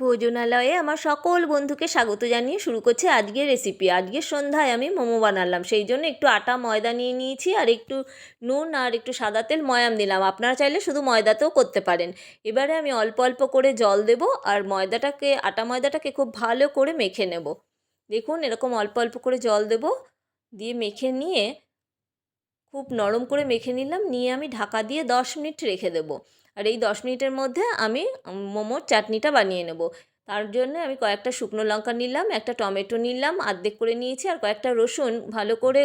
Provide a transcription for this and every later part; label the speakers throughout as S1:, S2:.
S1: ভোজনালয়ে আমার সকল বন্ধুকে স্বাগত জানিয়ে শুরু করছে আজকের রেসিপি আজকের সন্ধ্যায় আমি মোমো বানালাম। সেই জন্য একটু আটা, ময়দা নিয়ে নিয়েছি আর একটু নুন আর একটু সাদা তেল, ময়াম দিলাম আপনারা চাইলে শুধু ময়দাতেও করতে পারেন। এবারে আমি অল্প অল্প করে জল দেব আর ময়দাটাকে, আটা ময়দাটাকে খুব ভালো করে মেখে নেব। দেখুন, এরকম অল্প অল্প করে জল দেব। দিয়ে মেখে নিয়ে খুব নরম করে মেখে নিলাম। নিয়ে আমি ঢাকা দিয়ে দশ মিনিট রেখে দেবো। আর এই দশ মিনিটের মধ্যে আমি মোমোর চাটনিটা বানিয়ে নেব। তার জন্য আমি কয়েকটা শুকনো লঙ্কা নিলাম, একটা টমেটো নিলাম, আর্ধেক করে নিয়েছি আর কয়েকটা রসুন ভালো করে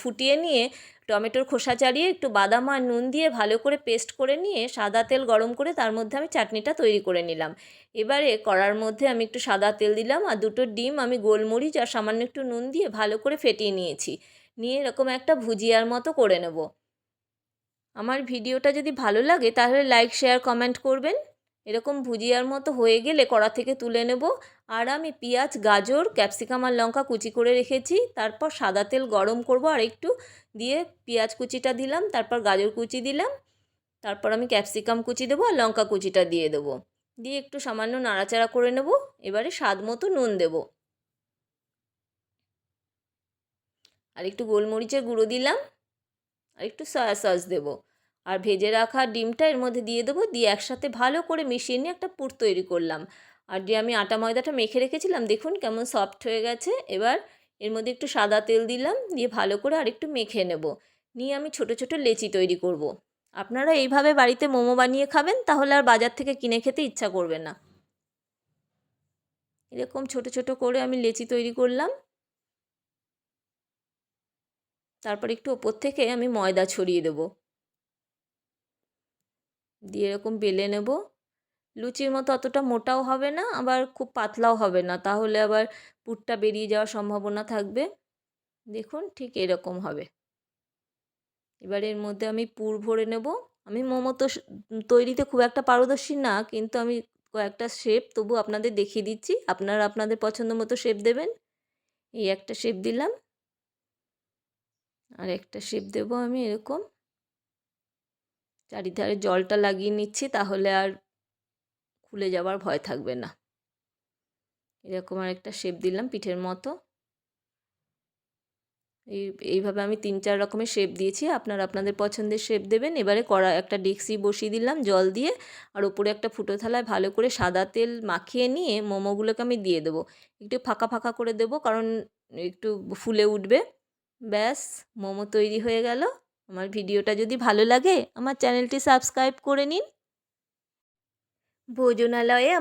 S1: ফুটিয়ে নিয়ে টমেটোর খোসা চাড়িয়ে একটু বাদাম আর নুন দিয়ে ভালো করে পেস্ট করে নিয়ে সাদা তেল গরম করে তার মধ্যে আমি চাটনিটা তৈরি করে নিলাম। এবারে কড়ার মধ্যে আমি একটু সাদা তেল দিলাম আর দুটো ডিম আমি গোলমরিচ আর সামান্য একটু নুন দিয়ে ভালো করে ফেটিয়ে নিয়েছি। নিয়ে এরকম একটা ভুজিয়ার মতো করে নেব। আমার ভিডিওটা যদি ভালো লাগে, তাহলে লাইক শেয়ার কমেন্ট করবেন। এরকম ভুজিয়ার মতো হয়ে গেলে কড়া থেকে তুলে নেব। আর আমি পেঁয়াজ, গাজর, ক্যাপসিকাম আর লঙ্কা কুচি করে রেখেছি। তারপর সাদা তেল গরম করব আর একটু দিয়ে পেঁয়াজ কুচিটা দিলাম, তারপর গাজর কুচি দিলাম। তারপর আমি ক্যাপসিকাম কুচি দেবো আর লঙ্কা কুচিটা দিয়ে দেবো। দিয়ে একটু সামান্য নাড়াচাড়া করে নেব। এবারে স্বাদ মতো নুন দেব। আর একটু গোলমরিচের গুঁড়ো দিলাম। আর একটু সয়া সস দেবো। আর ভেজে রাখা ডিমটা এর মধ্যে দিয়ে দেবো, দিয়ে একসাথে ভালো করে মিশিয়ে নিয়ে একটা পুর তৈরি করলাম। আর যে আমি আটা ময়দাটা মেখে রেখেছিলাম, দেখুন কেমন সফট হয়ে গেছে। এবার এর মধ্যে একটু সাদা তেল দিলাম, দিয়ে ভালো করে আর একটু মেখে নেব। নিয়ে আমি ছোট ছোট লেচি তৈরি করব। আপনারা এইভাবে বাড়িতে মোমো বানিয়ে খাবেন, তাহলে আর বাজার থেকে কিনে খেতে ইচ্ছা করবে না। এরকম ছোট ছোট করে আমি লেচি তৈরি করলাম। তারপর একটু ওপর থেকে আমি ময়দা ছড়িয়ে দেবো। দিয়ে এরকম বেলে নেব। লুচির মতো অতটা মোটাও হবে না, আবার খুব পাতলাও হবে না। তাহলে আবার পুরটা বেরিয়ে যাওয়ার সম্ভাবনা থাকবে। দেখুন ঠিক এরকম হবে। এবার এর মধ্যে আমি পুর ভরে নেব। আমি মোমো তো তৈরিতে খুব একটা পারদর্শী না, কিন্তু আমি কয়েকটা শেপ তবু আপনাদের দেখিয়ে দিচ্ছি। আপনারা আপনাদের পছন্দ মতো শেপ দেবেন। এই একটা শেপ দিলাম। আর একটা শেপ দেবো আমি এরকম। চারিধারে জলটা লাগিয়ে নিচ্ছি তাহলে আর খুলে যাবার ভয় থাকবে না। এরকম আর একটা শেপ দিলাম পিঠের মতো। এই, এইভাবে আমি তিন চার রকমের শেপ দিয়েছি। আপনারা আপনাদের পছন্দের শেপ দেবেন। এবারে কড়া একটা ডেক্সি বসিয়ে দিলাম জল দিয়ে। আর ওপরে একটা ফুটো থালায় ভালো করে সাদা তেল মাখিয়ে নিয়ে মোমোগুলোকে আমি দিয়ে দেবো। একটু ফাঁকা ফাঁকা করে দেবো কারণ একটু ফুলে উঠবে। ব্যাস, মোমো তৈরি হয়ে গেল। আমার ভিডিওটা যদি ভালো লাগে, আমার চ্যানেলটি সাবস্ক্রাইব করে নিন। ভোজনালয়ে